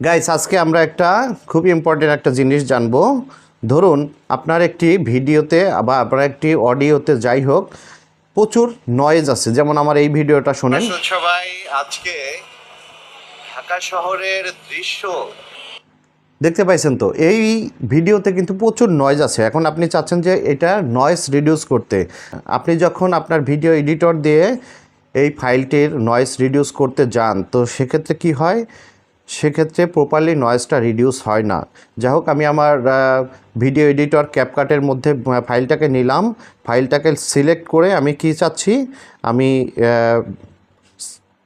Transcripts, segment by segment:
Guys আজকে আমরা একটা খুব ইম্পর্টেন্ট একটা জিনিস জানব। ধরুন আপনার একটি ভিডিওতে বা আপনার একটি অডিওতে যাই হোক প্রচুর নয়েজ আছে। যেমন আমার এই ভিডিওটা শোনেন। সবাই আজকে ঢাকা শহরের দৃশ্য। দেখতে পাইছেন তো? এই ভিডিওতে কিন্তু প্রচুর নয়েজ আছে। এখন আপনি চাচ্ছেন যে এটা নয়েজ রিডিউস করতে। আপনি যখন আপনার ভিডিও এডিটর দিয়ে এই ফাইলটির নয়েজ রিডিউস করতে যান তো সেক্ষেত্রে কি হয়? সেক্ষেত্রে প্রপারলি নয়েজটা রিডিউস হয় না। যাই হোক আমি আমার ভিডিও এডিটর ক্যাপকাটের মধ্যে ফাইলটাকে নিলাম। ফাইলটাকে সিলেক্ট করে আমি কি চাচ্ছি? আমি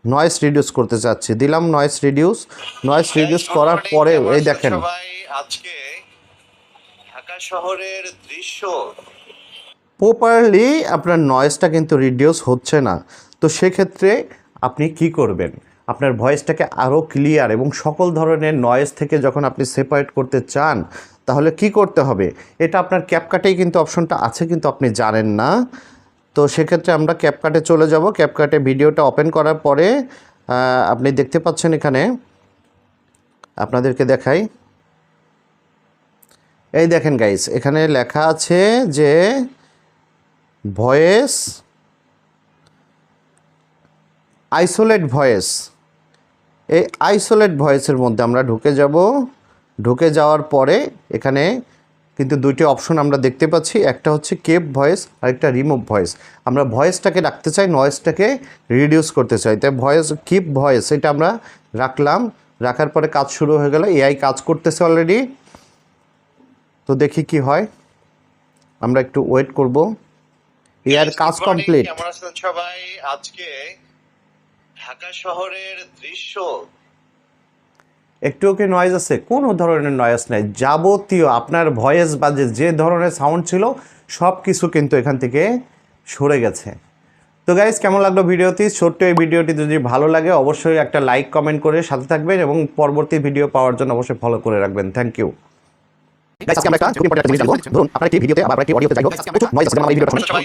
নয়েজ রিডিউস করতে চাচ্ছি। দিলাম নয়েজ রিডিউস নয়েজ রিডিউস করার পরে এই দেখেন। আজকে ঢাকা শহরের দৃশ্য। প্রপারলি আপনার নয়েজটা কিন্তু রিডিউস হচ্ছে না। তো সেক্ষেত্রে আপনি কি করবেন? আপনার ভয়েসটাকে আরও ক্লিয়ার এবং সকল ধরনের নয়েজ থেকে যখন আপনি সেপারেট করতে চান, তাহলে কি করতে হবে? এটা আপনার ক্যাপকাটেই কিন্তু অপশনটা আছে, কিন্তু আপনি জানেন না। তো সেক্ষেত্রে আমরা ক্যাপকাটে চলে যাব। ক্যাপকাটে ভিডিওটা ওপেন করার পরে আপনি দেখতে পাচ্ছেন এখানে, আপনাদেরকে দেখাই। এই দেখেন গাইস এখানে লেখা আছে যে ভয়েস আইসোলেট ভয়েস। এই আইসোলেট ভয়েসের মধ্যে আমরা ঢুকে যাব। ঢুকে যাওয়ার পরে এখানে কিন্তু দুইটি অপশন আমরা দেখতে পাচ্ছি। একটা হচ্ছে কেপ ভয়েস আর একটা রিমুভ ভয়েস আমরা ভয়েসটাকে রাখতে চাই নয়েজটাকে রিডিউস করতে চাই। তাই ভয়েস কিপ ভয়েস এটা আমরা রাখলাম। রাখার পরে কাজ শুরু হয়ে গেল। এআই কাজ করতেছে অলরেডি তো দেখি কি হয়। আমরা একটু ওয়েট করব। এআর কাজ কমপ্লিট কেমন আছেন সবাই? আজকে ঢাকা শহরের দৃশ্য। একটু কি নয়েজ আছে? কোনো ধরনের নয়েজ নাই। যাবতীয় আপনার ভয়েস বা যে ধরনের সাউন্ড ছিল সব কিছু কিন্তু এখান থেকে সরে গেছে। তো গাইজ কেমন লাগল ভিডিওটি? ছোট্ট এই ভিডিওটি যদি ভালো লাগে অবশ্যই একটা লাইক কমেন্ট করে সাথে থাকবেন এবং পরবর্তী ভিডিও পাওয়ার জন্য অবশ্যই ফলো করে রাখবেন। Thank you. ধরুন, আপনার একটি ভিডিওতে একটি অডিওতে যাই হোক, আছে, আমার ভিডিওটা শুনুন।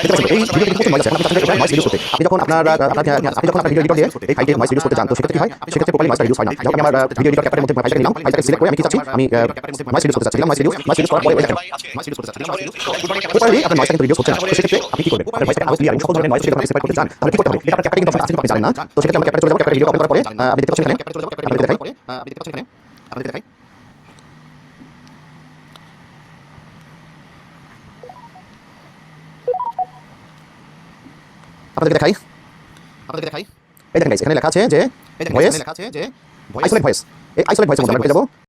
দেখতে পাচ্ছেন, এই ভিডিওতে কিন্তু প্রচুর আছে। আপনি চাচ্ছেন যে এটা noise reduce করতে। আপনি যখন আপনার আপনি যখন আপনার ভিডিও এডিটর দিয়ে এই ফাইলটির noise reduce করতে চান তো সেক্ষেত্রে কি হয়? সেক্ষেত্রে প্রপারলি noise reduce হয় না। যখন আমি আমার ভিডিও এডিটর ক্যাপের মধ্যে ফাইলটাকে নিলাম ফাইলটাকে সিলেক্ট করে আমি কি চাচ্ছি? আমি noise reduce করতে চাচ্ছি noise reduce noise reduce করার পরে দেখেন। সবাই আজকে ঢাকা শহরের দৃশ্য প্রপারলি আপনার নয়েজটা কিন্তু রিডিউস হচ্ছে না। তো সেক্ষেত্রে আপনি কি করবেন? আপনার ভয়েসটাকে আরও ক্লিয়ার সকল ধরনের নয়েজ থেকে সেপারেট করতে চান তাহলে কি করতে হবে? এটা আপনার কিন্তু আছে কিন্তু আপনি জানেন না। তো সেক্ষেত্রে আমরা ক্যাপটা চলে যাব ক্যাপটা ভিডিও ওপেন করার পরে আপনি দেখতে পাচ্ছেন এখানে? দেখাই আপনি দেখতে পাচ্ছেন এখানে আপনাদের দেখাই আপনাদের দেখাই। আপনাদেরকে দেখাই। এই দেখেন এখানে লেখা আছে যে ভয়েস আইসোলেট ভয়েস এই আইসোলেট ভয়েসের মধ্যে আমরা ঢুকে যাব।